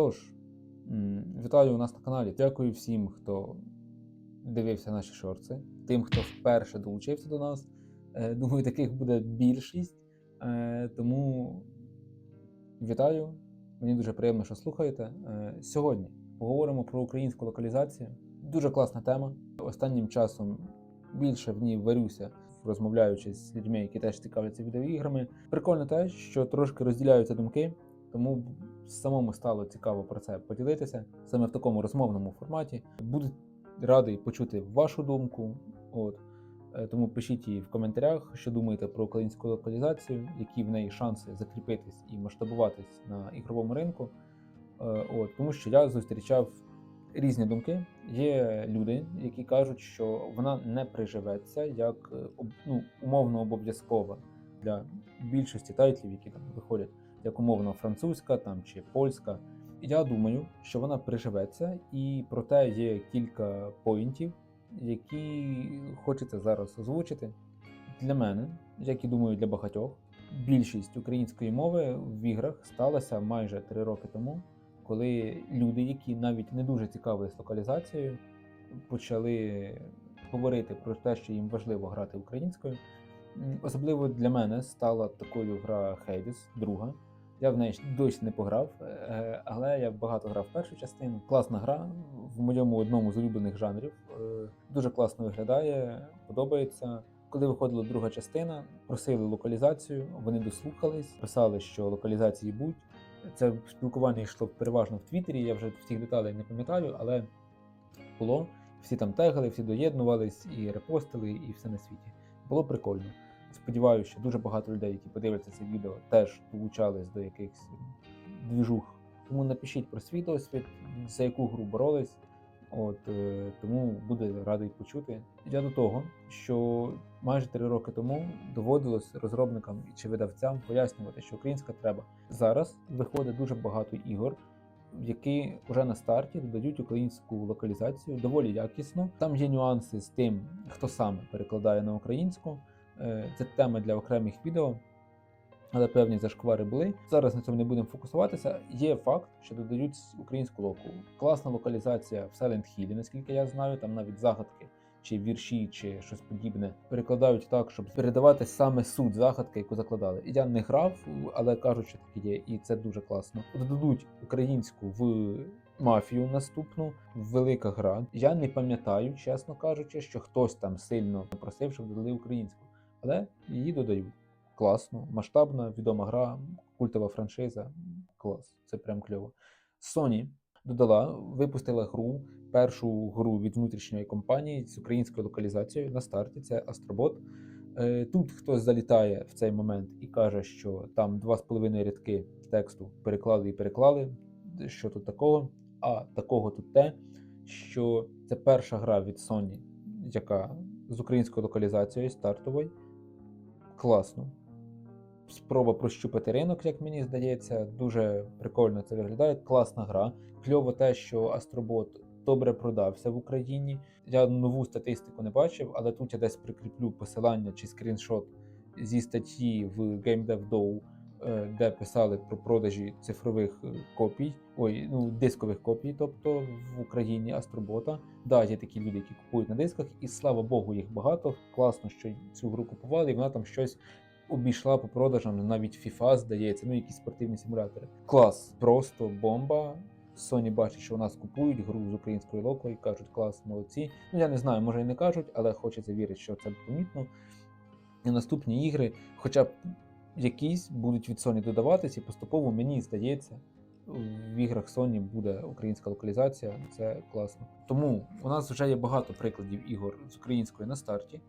Тож, вітаю у нас на каналі. Дякую всім, хто дивився наші шорти, тим, хто вперше долучився до нас. Е, Думаю, таких буде більшість. Е, Тому вітаю. Мені дуже приємно, що слухаєте. Е, Сьогодні поговоримо про українську локалізацію. Дуже класна тема. Останнім часом більше в ній варюся, розмовляючи з людьми, які теж цікавляться відеоіграми. Прикольно те, що трошки розділяються думки, тому самому стало цікаво про це поділитися саме в такому розмовному форматі. Буду радий почути вашу думку. От. Е, Тому пишіть її в коментарях, що думаєте про українську локалізацію, які в неї шанси закріпитись і масштабуватись на ігровому ринку. Е, От, тому що я зустрічав різні думки. Є люди, які кажуть, що вона не приживеться як е, ну, умовно обов'язкова для більшості тайтлів, які там виходять, як умовно французька там чи польська. Я думаю, що вона приживеться, і проте є кілька поінтів, які хочеться зараз озвучити. Для мене, як і думаю, для багатьох, більшість української мови в іграх сталася майже три роки тому, коли люди, які навіть не дуже цікавились локалізацією, почали говорити про те, що їм важливо грати українською. Особливо для мене стала такою гра Hades, друга. Я в неї досі не пограв, е, але я багато грав першу частину. Класна гра в моєму одному з улюблених жанрів. Е, Дуже класно виглядає, подобається. Коли виходила друга частина, просили локалізацію, вони дослухались, писали, що локалізації будуть. Це спілкування йшло переважно в Твіттері, я вже всіх деталей не пам'ятаю, але було. Всі там тегали, всі доєднувались і репостили, і все на світі. Було прикольно. Сподіваюся, що дуже багато людей, які подивляться це відео, теж долучались до якихось двіжух. Тому напишіть про свій досвід, за яку гру боролись. От е, тому буде радий почути. Я до того, що майже три роки тому доводилось розробникам чи видавцям пояснювати, що українська треба. Зараз виходить дуже багато ігор, які вже на старті додають українську локалізацію доволі якісно. Там є нюанси з тим, хто саме перекладає на українську. Е, Це тема для окремих відео, але певні зашквари були. Зараз на цьому не будемо фокусуватися. Є факт, що додають українську локу. Класна локалізація в Silent Hill, наскільки я знаю, там навіть загадки. Чи вірші, чи щось подібне перекладають так, щоб передавати саме суть загадки, яку закладали. Я не грав, але кажуть, що таке є, і це дуже класно. Додадуть українську в мафію наступну, велика гра. Я не пам'ятаю, чесно кажучи, що хтось там сильно просив, щоб додали українську, але її додають. Класно, масштабна, відома гра, культова франшиза. Клас, це прям кльово. Sony додала, випустила гру, першу гру від внутрішньої компанії з українською локалізацією на старті. Це Астробот. Е, Тут хтось залітає в цей момент і каже, що там два з половиною рядки тексту переклали і переклали. Що тут такого? А такого тут те, що це перша гра від Sony, яка з українською локалізацією стартовою. Класно. Спроба прощупати ринок, як мені здається, дуже прикольно це виглядає. Класна гра. Кльово те, що Астробот добре продався в Україні. Я нову статистику не бачив, але тут я десь прикріплю посилання чи скріншот зі статті в GameDev.dow, де писали про продажі цифрових е, копій, ой, ну дискових копій, тобто в Україні Астробота. Да, є такі люди, які купують на дисках, і слава Богу, їх багато. Класно, що цю гру купували, і вона там щось обійшла по продажам, навіть FIFA, здається, ну якісь спортивні симулятори. Клас, просто бомба. Sony бачить, що у нас купують гру з українською локою, кажуть, клас, молодці. Ну я не знаю, може і не кажуть, але хочеться вірити, що це помітно. І наступні ігри, хоча б якісь будуть від Sony додаватись, і поступово мені здається, в іграх Sony буде українська локалізація. Це класно. Тому у нас вже є багато прикладів ігор з українською на старті.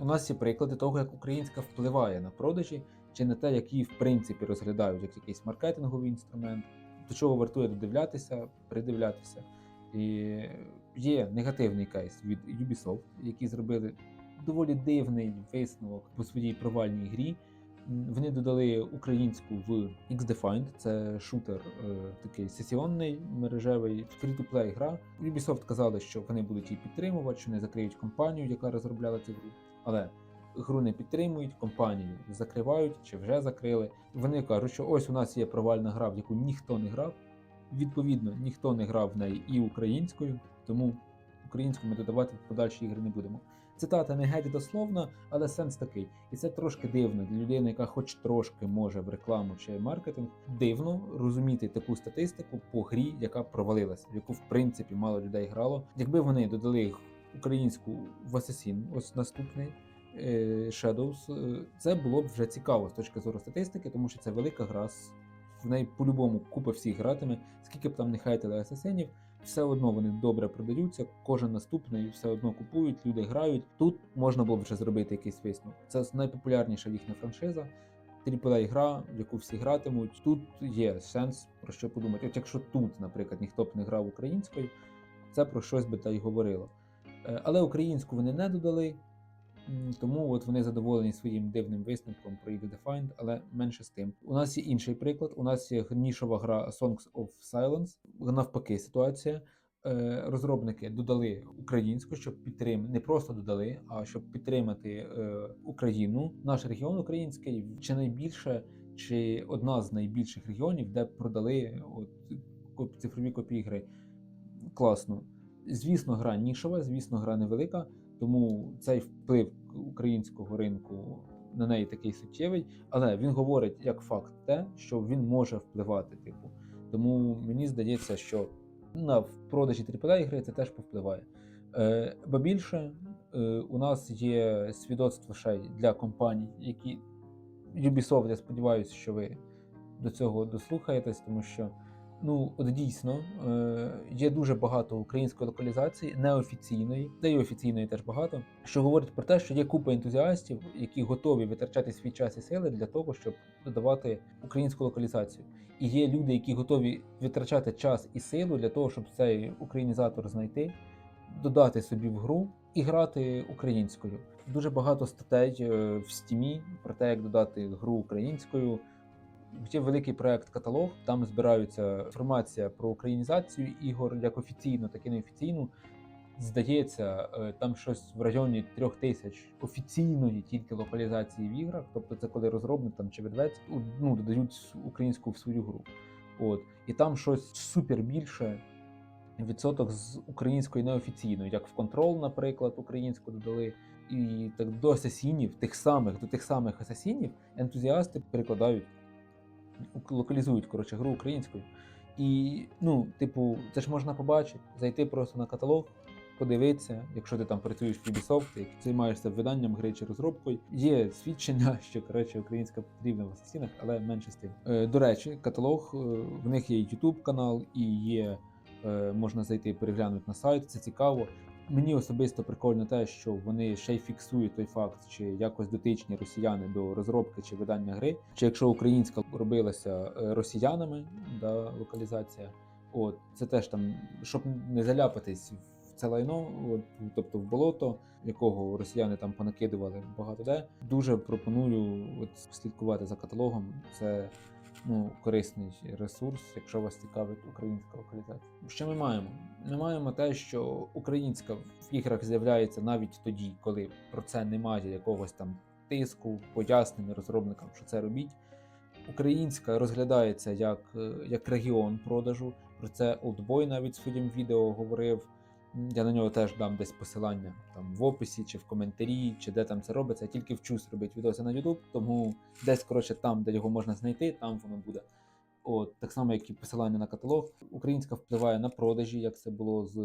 У нас є приклади того, як українська впливає на продажі, чи на те, як її в принципі розглядають як якийсь маркетинговий інструмент, до чого вартує додивлятися, придивлятися. І є негативний кейс від Ubisoft, які зробили доволі дивний висновок по своїй провальній грі. Вони додали українську в X-Defined, це шутер е, такий сесіонний мережевий free-to-play гра. Ubisoft казали, що вони будуть її підтримувати, що не закриють компанію, яка розробляла цю гру. Але гру не підтримують, компанію закривають чи вже закрили. Вони кажуть, що ось у нас є провальна гра, в яку ніхто не грав. Відповідно, ніхто не грав в неї і українською, тому українську ми додавати подальші ігри не будемо. Цитата не геть дословна, але сенс такий. І це трошки дивно для людини, яка хоч трошки може в рекламу чи маркетинг. Дивно розуміти таку статистику по грі, яка провалилася, в яку в принципі мало людей грало. Якби вони додали українську в Assassin, ось наступний е, Shadows, е, це було б вже цікаво з точки зору статистики, тому що це велика гра. В неї по-любому купа всіх гратиме, скільки б там не хайтили асасинів, все одно вони добре продаються, кожен наступний все одно купують, люди грають. Тут можна було б вже зробити якийсь висновок. Це найпопулярніша їхня франшиза. Тріпла гра, в яку всі гратимуть. Тут є сенс про що подумати. От якщо тут, наприклад, ніхто б не грав українською, це про щось би та й говорило. Е, Але українську вони не додали, тому от вони задоволені своїм дивним висновком про Eagle Defined, але менше з тим. У нас є інший приклад. У нас є нішова гра Songs of Silence. Навпаки, ситуація. Е, Розробники додали українську, щоб підтримати не просто додали, а щоб підтримати е, Україну. Наш регіон український чи найбільше, чи одна з найбільших регіонів, де продали от цифрові копії гри. Класно. Звісно, гра нішова, звісно, гра невелика, тому цей вплив українського ринку на неї такий суттєвий, але він говорить як факт те, що він може впливати. Типу, тому мені здається, що на продажі AAA гри це теж повпливає. Е, бо більше е, у нас є свідоцтво ще для компаній, які Ubisoft, я сподіваюся, що ви до цього дослухаєтесь, тому що ну от дійсно е, є дуже багато української локалізації, неофіційної, та й офіційної теж багато, що говорить про те, що є купа ентузіастів, які готові витрачати свій час і сили для того, щоб додавати українську локалізацію. І є люди, які готові витрачати час і силу для того, щоб цей українізатор знайти, додати собі в гру і грати українською. Дуже багато статей е, в стімі про те, як додати гру українською. Є великий проект каталог. Там збираються інформація про українізацію ігор як офіційну, так і неофіційну. Здається, е, там щось в районі трьох тисяч офіційної тільки локалізації в іграх. Тобто, це коли розробник там чи видавець ну, додають українську в свою гру. От і там щось супер більше відсоток з української неофіційної, як в Control, наприклад, українську додали. І так до асасінів, тих самих, до тих самих асасінів, ентузіасти перекладають, локалізують коротше, гру українською. І, ну, типу, це ж можна побачити, зайти просто на каталог, подивитися, якщо ти там працюєш в Ubisoft, як займаєшся виданням гри чи розробкою. Є свідчення, що коротше українська потрібна в асасінах, але менше з тим. Е, до речі, каталог, е, в них є YouTube канал і є, е, можна зайти переглянути на сайт, це цікаво. Мені особисто прикольно те, що вони ще й фіксують той факт, чи якось дотичні росіяни до розробки чи видання гри, чи якщо українська робилася е, росіянами, да, локалізація, от це теж там, щоб не заляпатись в це лайно, от, тобто в болото, якого росіяни там понакидували багато де. Дуже пропоную от, слідкувати за каталогом. Це ну, корисний ресурс, якщо вас цікавить українська локалізація. Що ми маємо? Ми маємо те, що українська в іграх з'являється навіть тоді, коли про це немає якогось там тиску, пояснень розробникам, що це робіть. Українська розглядається як, е, як регіон продажу. Про це Oldboy навіть в своїм відео говорив. Я на нього теж дам десь посилання там в описі, чи в коментарі, чи де там це робиться. Я тільки вчусь робити відоси на YouTube, тому десь коротше там, де його можна знайти, там воно буде. От так само, як і посилання на каталог. Українська впливає на продажі, як це було з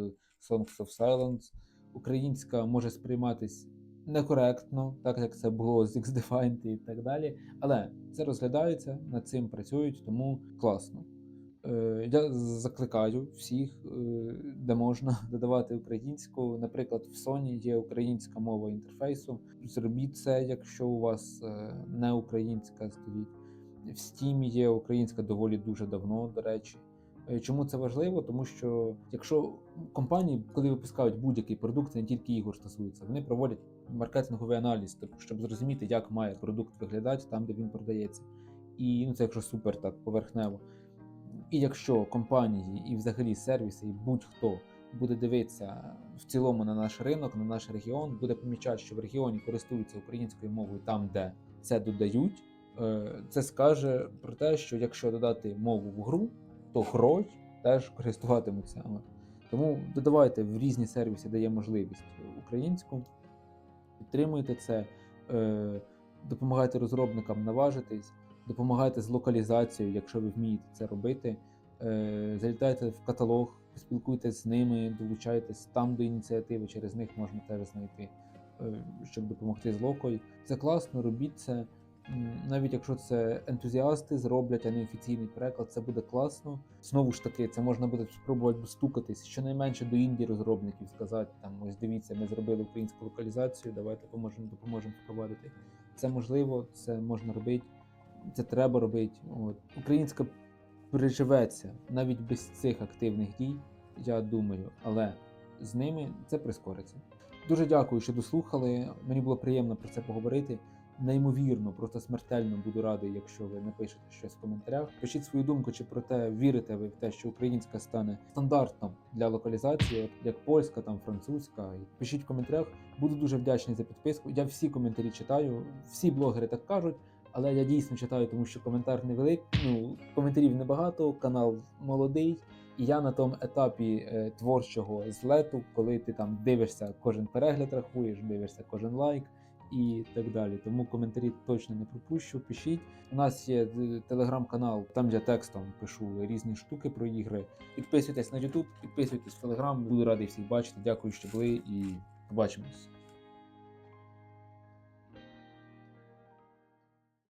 Songs of Silence. Українська може сприйматись некоректно, так як це було з X-Defined і так далі. Але це розглядається, над цим працюють, тому класно. Е, Я закликаю всіх, е, де можна додавати українську. Наприклад, в Sony є українська мова інтерфейсу. Зробіть це, якщо у вас е, не українська стоїть. В Steam є українська доволі дуже давно, до речі. Чому це важливо? Тому що якщо компанії, коли випускають будь-який продукт, не тільки ігор стосується, вони проводять маркетинговий аналіз, типу, щоб зрозуміти, як має продукт виглядати там, де він продається. І ну, це якщо супер так поверхнево. І якщо компанії і взагалі сервіси, і будь-хто буде дивитися в цілому на наш ринок, на наш регіон, буде помічати, що в регіоні користуються українською мовою там, де це додають. е, Це скаже про те, що якщо додати мову в гру, то грой теж користуватимуться. Тому додавайте в різні сервіси, де є можливість українську, підтримуйте це, е, допомагайте розробникам наважитись, допомагайте з локалізацією, якщо ви вмієте це робити. Е, Залітайте в каталог, спілкуйтесь з ними, долучайтесь там до ініціативи, через них можна теж знайти, е, щоб допомогти з локою. Це класно, робіть це. Навіть якщо це ентузіасти зроблять, а не офіційний переклад, це буде класно. Знову ж таки, це можна буде спробувати достукатись щонайменше до інді розробників, сказати там: ось дивіться, ми зробили українську локалізацію, давайте поможемо, допоможемо впровадити. Це можливо, це можна робити, це треба робити. От. Українська переживеться навіть без цих активних дій, я думаю, але з ними це прискориться. Дуже дякую, що дослухали. Мені було приємно про це поговорити. Неймовірно, просто смертельно буду радий, якщо ви напишете щось в коментарях. Пишіть свою думку, чи про те, вірите ви в те, що українська стане стандартом для локалізації, як польська, там французька. Пишіть в коментарях. Буду дуже вдячний за підписку. Я всі коментарі читаю. Всі блогери так кажуть, але я дійсно читаю, тому що коментар невеликий. Ну коментарів небагато, канал молодий. І я на тому етапі е, творчого злету, коли ти там дивишся кожен перегляд, рахуєш, дивишся кожен лайк і так далі. Тому коментарі точно не пропущу. Пишіть. У нас є е, телеграм-канал, там я текстом пишу різні штуки про ігри. Підписуйтесь на YouTube, підписуйтесь в Телеграм. Буду радий всіх бачити. Дякую, що були, і побачимось.